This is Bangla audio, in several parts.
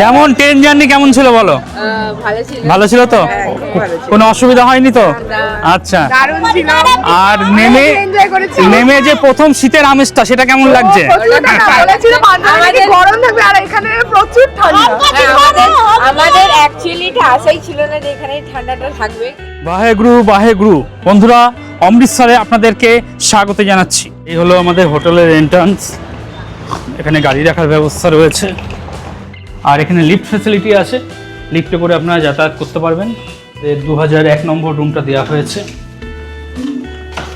কেমন ট্রেন জার্নি কেমন ছিল বলো? ভালো ছিল। তো? হ্যাঁ, খুব ভালো ছিল। কোনো অসুবিধা হয়নি তো? আচ্ছা। আর নেমে নেমে যে প্রথম শীতের আমেজটা সেটা কেমন লাগছে? আমাদের গরম থাকবে আর এখানে প্রচুর ঠান্ডা। হ্যাঁ, আমাদের আমাদের অ্যাকচুয়ালি এটা আশাই ছিল না যে এখানে ঠান্ডাটা থাকবে। বাহেগ্রু বাহেগ্রু। বন্ধুরা অমৃতসরে আপনাদেরকে স্বাগত জানাচ্ছি। এই হলো আমাদের হোটেলের এন্ট্রান্স এখানে গাড়ি রাখার ব্যবস্থা রয়েছে। আর এখানে লিফট ফেসিলিটি আছে। লিফটে করে আপনারা যাতায়াত করতে পারবেন। দু হাজার এক নম্বর রুমটা দেওয়া হয়েছে।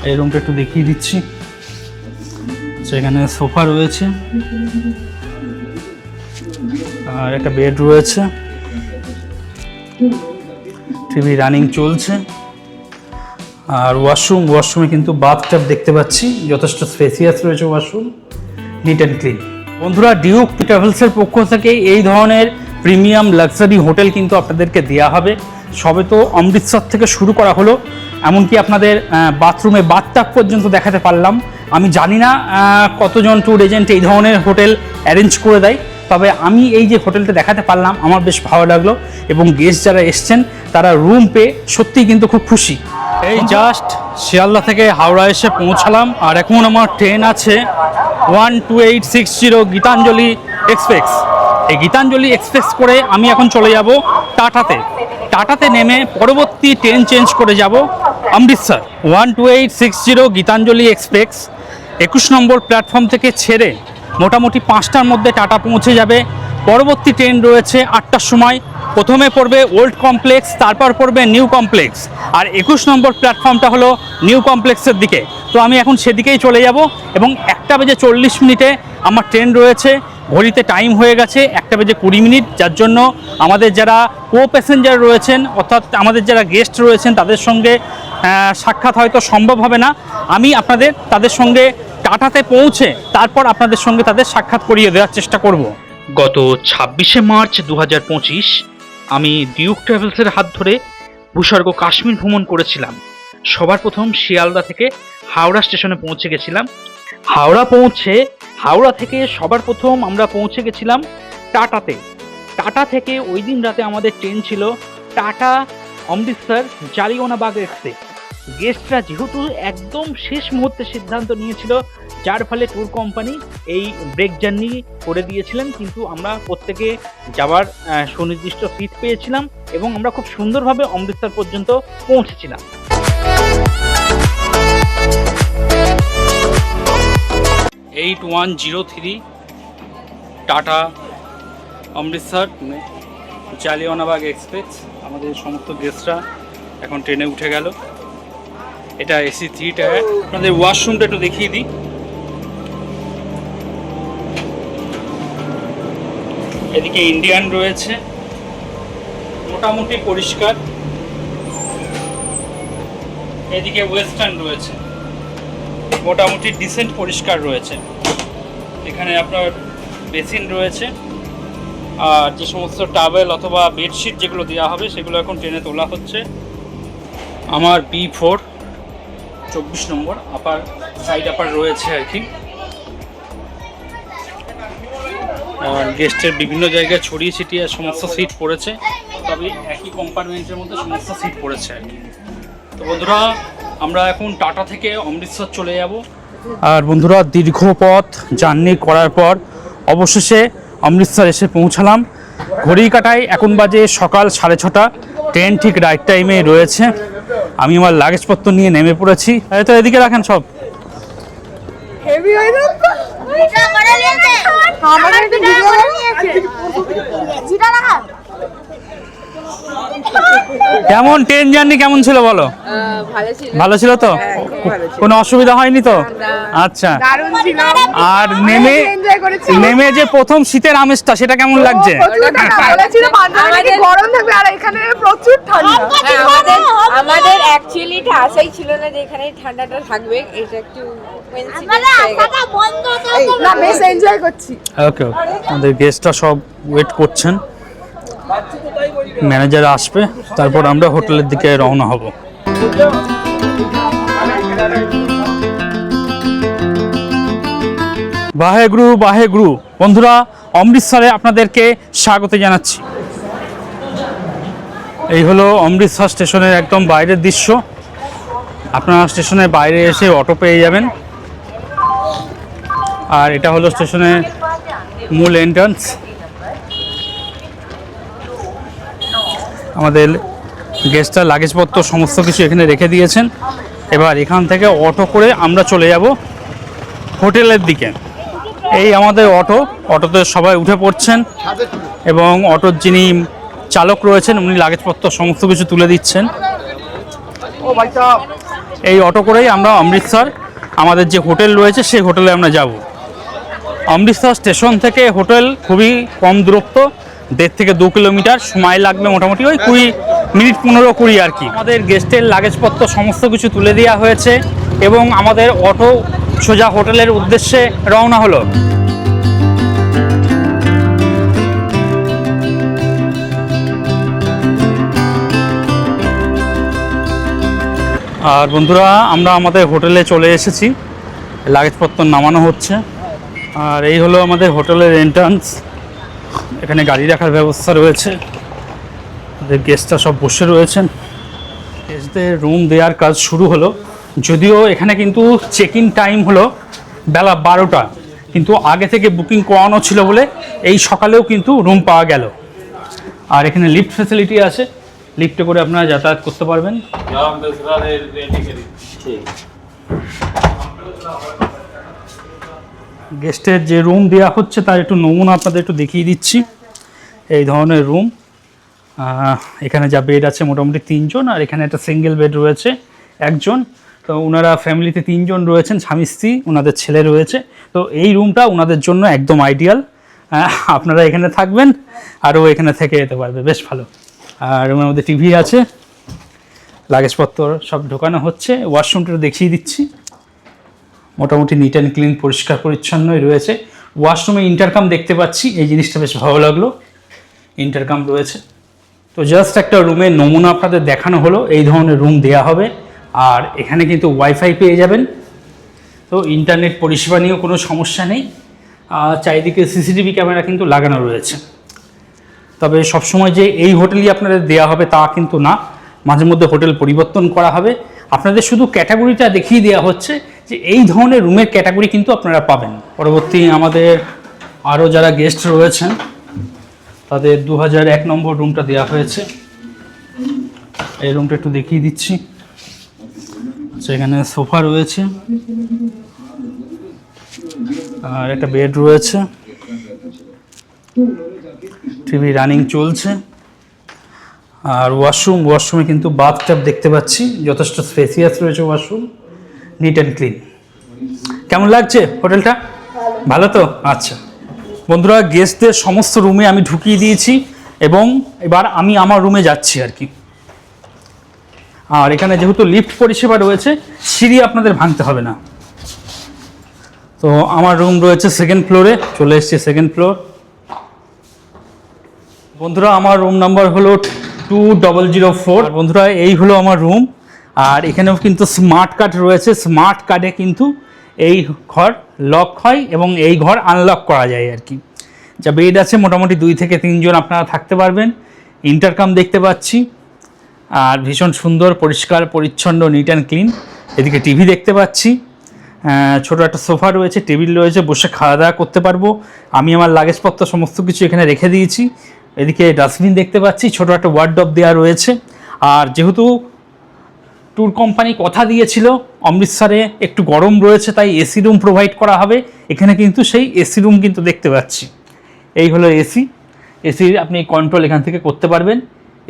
এই রুমটা একটু দেখিয়ে দিচ্ছি। সেখানে সোফা রয়েছে। আর একটা বেড রয়েছে। টিভি রানিং চলছে। আর ওয়াশরুম ওয়াশরুমে কিন্তু বাথটাব দেখতে পাচ্ছি। যথেষ্ট স্পেসিয়াস রয়েছে ওয়াশরুম নিট অ্যান্ড ক্লিন বন্ধুরা ডিউক ট্রাভেলসের পক্ষ থেকে এই ধরনের প্রিমিয়াম লাক্সারি হোটেল কিন্তু আপনাদেরকে দেওয়া হবে। সবে তো অমৃতসর থেকে শুরু করা হলো। এমনকি আপনাদের বাথরুমে বাথটাব পর্যন্ত দেখাতে পারলাম। আমি জানি না কতজন ট্যুর এজেন্ট এই ধরনের হোটেল অ্যারেঞ্জ করে দেয়। তবে আমি এই যে হোটেলটা দেখাতে পারলাম, আমার বেশ ভালো লাগল এবং গেস্ট যারা এসছেন, তারা রুম পেয়ে সত্যিই কিন্তু খুব খুশি। এই জাস্ট শিয়ালদা থেকে হাওড়া এসে পৌঁছালাম। আর এখন আমার ট্রেন আছে one two eight six zero Gitanjali express এই গীতাঞ্জলি এক্সপ্রেস করে আমি এখন চলে যাব টাটাতে। টাটাতে নেমে পরবর্তী ট্রেন চেঞ্জ করে যাব Amritsar. One two eight six zero Gitanjali express একুশ নম্বর প্ল্যাটফর্ম থেকে ছেড়ে মোটামুটি পাঁচটার মধ্যে টাটা পৌঁছে যাবে। পরবর্তী ট্রেন রয়েছে আটটার সময়। প্রথমে পড়বে ওল্ড কমপ্লেক্স, তারপর পড়বে নিউ কমপ্লেক্স। আর একুশ নম্বর প্ল্যাটফর্মটা হলো নিউ কমপ্লেক্সের দিকে। তো আমি এখন সেদিকেই চলে যাব এবং একটা বেজে চল্লিশ মিনিটে আমার ট্রেন রয়েছে। ঘড়িতে টাইম হয়ে গেছে একটা বেজে কুড়ি মিনিট, যার জন্য আমাদের যারা কো প্যাসেঞ্জার রয়েছেন, অর্থাৎ আমাদের যারা গেস্ট রয়েছেন, তাদের সঙ্গে সাক্ষাৎ হয়তো সম্ভব হবে না। আমি আপনাদের, তাদের সঙ্গে টাটাতে পৌঁছে তারপর আপনাদের সঙ্গে তাদের সাক্ষাৎ করিয়ে দেওয়ার চেষ্টা করব। গত ছাব্বিশে মার্চ দু হাজার পঁচিশ আমি ডিউক ট্রাভেলসের হাত ধরে ভূস্বর্গ কাশ্মীর ভ্রমণ করেছিলাম। সবার প্রথম শিয়ালদা থেকে হাওড়া স্টেশনে পৌঁছে গেছিলাম। হাওড়া পৌঁছে, হাওড়া থেকে সবার প্রথম আমরা পৌঁছে গেছিলাম টাটাতে। টাটা থেকে ওই দিন রাতে আমাদের ট্রেন ছিল টাটা অমৃতসর জালিওনাবাগ এক্সপ্রেস। গেস্টরা যেহেতু একদম শেষ মুহূর্তে সিদ্ধান্ত নিয়েছিল, যার ফলে ট্যুর কোম্পানি এই ব্রেক জার্নি করে দিয়েছিলেন, কিন্তু আমরা প্রত্যেকে যাওয়ার সুনির্দিষ্ট সিট পেয়েছিলাম এবং আমরা খুব সুন্দরভাবে অমৃতসর পর্যন্ত পৌঁছেছিলাম। Eight one zero three Tata Amritsar, Jallianwalabagh express, আমাদের সমস্ত গেস্টরা এখন ট্রেনে উঠে গেল। এটা এসি থ্রি টায়ার আপনাদের ওয়াশরুমটা একটু দেখিয়ে দিই। এদিকে ইন্ডিয়ান রয়েছে। মোটামুটি পরিষ্কার। এদিকে ওয়েস্টার্ন রয়েছে। মোটামুটি ডিসেন্ট পরিষ্কার রয়েছে। এখানে আপনার বেসিন রয়েছে। আর যে সমস্ত টাওয়েল অথবা বেডশিট যেগুলো দেওয়া হবে, সেগুলো এখন ট্রেনে তোলা হচ্ছে। আমার বি ফোর চব্বিশ নম্বর আপার সাইড আপার রয়েছে আর কি। আর গেস্টের বিভিন্ন জায়গায় ছড়িয়ে ছিটিয়ে সমস্ত সিট পড়েছে। তবে একই কম্পার্টমেন্টের মধ্যে সমস্ত সিট পড়েছে আর কি। তো বন্ধুরা, আমরা এখন টাটা থেকে অমৃতসর চলে যাব। আর বন্ধুরা, দীর্ঘ পথ জার্নি করার পর অবশেষে অমৃতসর এসে পৌঁছালাম। ঘড়ি কাটায় এখন বাজে সকাল সাড়ে ছটা। ট্রেন ঠিক রাইট টাইমে রয়েছে। আমি আমার লাগেজপত্র নিয়ে নেমে পড়েছি। তো এদিকে রাখেন সব। কেমন ট্রেন জার্নি কেমন ছিল বলো? ভালো ছিল। তো? হ্যাঁ। কোনো অসুবিধা হয়নি তো? আচ্ছা। আর নেমে নেমে যে প্রথম শীতের আমেজটা সেটা কেমন লাগছে? গরম থাকবে আর এখানে প্রচুর ঠান্ডা হ্যাঁ, আমাদের আমাদের অ্যাকচুয়ালি এটা আশাই ছিল না যে এখানে ঠান্ডাটা থাকবে। এটা একটু coincidence গেছে। না বেশ এনজয় করছি। ওকে ওকে আমাদের গেস্টরা সব ওয়েট করছেন। ম্যানেজার আসবে তারপর আমরা হোটেলের দিকে রওনা হব। বাহেগ্রু বাহেগ্রু বন্ধুরা অমৃতসরে আপনাদেরকে স্বাগত জানাচ্ছি। এই হলো অমৃতসর স্টেশনের একদম বাইরের দৃশ্য। আপনারা স্টেশনের বাইরে এসে অটো পেয়ে যাবেন। আর এটা হলো স্টেশনের মূল এন্ট্রান্স আমাদের গেস্টরা লাগেজপত্র, সমস্ত কিছু এখানে রেখে দিয়েছেন। এবার এখান থেকে অটো করে আমরা চলে যাব হোটেলের দিকে। এই আমাদের অটো, অটোতে সবাই উঠে পড়ছেন এবং অটোর যিনি চালক রয়েছেন, উনি লাগেজপত্র, সমস্ত কিছু তুলে দিচ্ছেন। এই অটো করেই আমরা অমৃতসর, আমাদের যে হোটেল রয়েছে সেই হোটেলে আমরা যাব। অমৃতসর স্টেশন থেকে হোটেল খুবই কম দূরত্ব, দেড় থেকে দু কিলোমিটার, সময় লাগবে মোটামুটি ওই কুড়ি মিনিট, পনেরো কুড়ি আর কি। আমাদের গেস্টের লাগেজপত্র সমস্ত কিছু তুলে দেওয়া হয়েছে এবং আমাদের অটো সোজা হোটেলের উদ্দেশ্যে রওনা হলো। আর বন্ধুরা, আমরা আমাদের হোটেলে চলে এসেছি। লাগেজপত্র নামানো হচ্ছে। আর এই হলো আমাদের হোটেলের এন্ট্রান্স এখানে গাড়ি রাখার ব্যবস্থা রয়েছে। আমাদের গেস্টরা সব বসে রয়েছেন। গেস্টদের রুম দেওয়ার কাজ শুরু হলো। যদিও এখানে কিন্তু চেক ইন টাইম হলো বেলা বারোটা। কিন্তু আগে থেকে বুকিং করানো ছিল বলে এই সকালেও কিন্তু রুম পাওয়া গেল। আর এখানে লিফট ফেসিলিটি আছে। লিফটে করে আপনারা যাতায়াত করতে পারবেন। গেস্টের যে রুম দেওয়া হচ্ছে তার একটু নমুনা আপনাদের একটু দেখিয়ে দিচ্ছি। এই ধরনের রুম। এখানে যা বেড আছে মোটামুটি তিনজন আর এখানে একটা সিঙ্গেল বেড রয়েছে একজন। তো ওনারা ফ্যামিলিতে তিনজন রয়েছেন স্বামী স্ত্রী ওনাদের ছেলে রয়েছে। তো এই রুমটা ওনাদের জন্য একদম আইডিয়াল আপনারা এখানে থাকবেন আরও এখানে থেকে যেতে পারবে বেশ ভালো। আর রুমের মধ্যে টিভি আছে। লাগেজপত্র সব ঢোকানো হচ্ছে। ওয়াশরুমটা দেখিয়ে দিচ্ছি। মোটামুটি নিট অ্যান্ড ক্লিন পরিষ্কার, পরিচ্ছন্নই রয়েছে। ওয়াশরুমে ইন্টারকাম দেখতে পাচ্ছি। এই জিনিসটা বেশ ভালো লাগল। ইন্টারকাম রয়েছে। তো জাস্ট একটা রুমের নমুনা আপনাদের দেখানো হলো। এই ধরনের রুম দেয়া হবে। আর এখানে কিন্তু ওয়াইফাই পেয়ে যাবেন। তো ইন্টারনেট পরিষেবা নিয়েও কোনো সমস্যা নেই। আর চারিদিকে সিসিটিভি ক্যামেরা কিন্তু লাগানো রয়েছে। তবে সবসময় যে এই হোটেলই আপনাদের দেওয়া হবে তা কিন্তু না। মাঝে মধ্যে হোটেল পরিবর্তন করা হবে। আপনাদের শুধু ক্যাটাগরিটা দেখিয়ে দেওয়া হচ্ছে যে এই ধরনের রুমের ক্যাটাগরি কিন্তু আপনারা পাবেন। পরবর্তী আমাদের আরও যারা গেস্ট রয়েছেন, তাদের দু এক নম্বর রুমটা দেওয়া হয়েছে। এই রুমটা একটু দেখিয়ে দিচ্ছি। এখানে সোফা রয়েছে। আর একটা বেড রয়েছে। টিভি রানিং চলছে। আর ওয়াশরুম ওয়াশরুমে কিন্তু বাথ বাথটাব দেখতে পাচ্ছি। যথেষ্ট স্পেসিয়াস রয়েছে ওয়াশরুম নিট অ্যান্ড ক্লিন কেমন লাগছে হোটেলটা? ভালো। তো? আচ্ছা। বন্ধুরা গেস্টদের সমস্ত রুমে আমি ঢুকিয়ে দিয়েছি এবং এবার আমি আমার রুমে যাচ্ছি আর কি। আর এখানে যেহেতু লিফট পরিষেবা রয়েছে সিঁড়ি আপনাদের ভাঙতে হবে না। তো আমার রুম রয়েছে সেকেন্ড ফ্লোরে চলে এসেছি সেকেন্ড ফ্লোর বন্ধুরা, আমার রুম নাম্বার হলো টু ডবল জিরো ফোর বন্ধুরা, এই হলো আমার রুম আর এখানেও কিন্তু স্মার্ট কার্ড রয়েছে। স্মার্ট কার্ডে কিন্তু এই ঘর লক হয় এবং এই ঘর আনলক করা যায় আর কি। যা বেড আছে, মোটামুটি দুই থেকে তিনজন আপনারা থাকতে পারবেন। ইন্টারকাম দেখতে পাচ্ছি। আর ভীষণ সুন্দর, পরিষ্কার, পরিচ্ছন্ন নিট অ্যান্ড ক্লিন এদিকে টিভি দেখতে পাচ্ছি। ছোটো একটা সোফা রয়েছে, টেবিল রয়েছে, বসে খাওয়া দাওয়া করতে পারব। আমি আমার লাগেজপত্র সমস্ত কিছু এখানে রেখে দিয়েছি। এদিকে ডাস্টবিন দেখতে পাচ্ছি, ছোট একটা ওয়ার্ডব দেওয়া রয়েছে। আর যেহেতু ট্যুর কোম্পানি কথা দিয়েছিল, অমৃতসরে একটু গরম রয়েছে, তাই এসি রুম প্রোভাইড করা হবে। এখানে কিন্তু সেই এসি রুম কিন্তু দেখতে পাচ্ছি। এই হলো এসি এসির আপনি কন্ট্রোল এখান থেকে করতে পারবেন।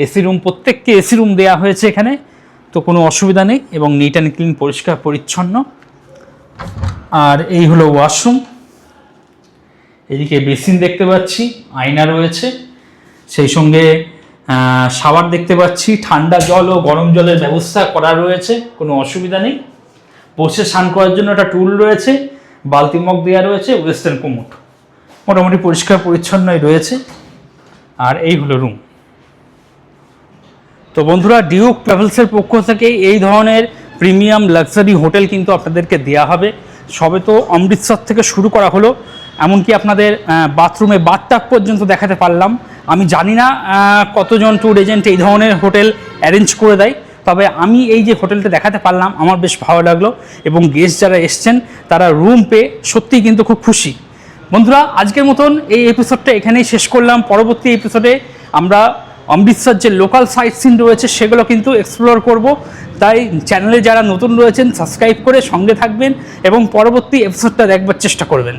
এসি রুম প্রত্যেককে এসি রুম দেওয়া হয়েছে এখানে। তো কোনো অসুবিধা নেই এবং নিট অ্যান্ড ক্লিন পরিষ্কার, পরিচ্ছন্ন। আর এই হলো ওয়াশরুম এদিকে বেসিন দেখতে পাচ্ছি, আয়না রয়েছে। সেই সঙ্গে শাওয়ার দেখতে পাচ্ছি, ঠান্ডা জল ও গরম জলের ব্যবস্থা করা রয়েছে, কোনো অসুবিধা নেই। বসে স্নান করার জন্য একটা টুল রয়েছে, বালতি মগ দেওয়া রয়েছে, ওয়েস্টার্ন কোমোট। মোটামুটি পরিষ্কার পরিচ্ছন্নই রয়েছে। আর এই হলো রুম তো বন্ধুরা ডিউক ট্রাভেলসের পক্ষ থেকে এই ধরনের প্রিমিয়াম লাক্সারি হোটেল কিন্তু আপনাদেরকে দেওয়া হবে। সবে তো অমৃতসর থেকে শুরু করা হলো। এমনকি আপনাদের বাথরুমে বাথটাব পর্যন্ত দেখাতে পারলাম। আমি জানি না কতজন ট্যুর এজেন্ট এই ধরনের হোটেল অ্যারেঞ্জ করে দেয়, তবে আমি এই যে হোটেলটা দেখাতে পারলাম, আমার বেশ ভালো লাগল এবং গেস্ট যারা এসছেন, তারা রুম পেয়ে সত্যিই কিন্তু খুব খুশি। বন্ধুরা, আজকের মতন এই এপিসোডটা এখানেই শেষ করলাম। পরবর্তী এপিসোডে আমরা অমৃতসর যে লোকাল সাইট সিন রয়েছে, সেগুলো কিন্তু এক্সপ্লোর করব। তাই চ্যানেলে যারা নতুন রয়েছেন সাবস্ক্রাইব করে সঙ্গে থাকবেন এবং পরবর্তী এপিসোডটা দেখবার চেষ্টা করবেন।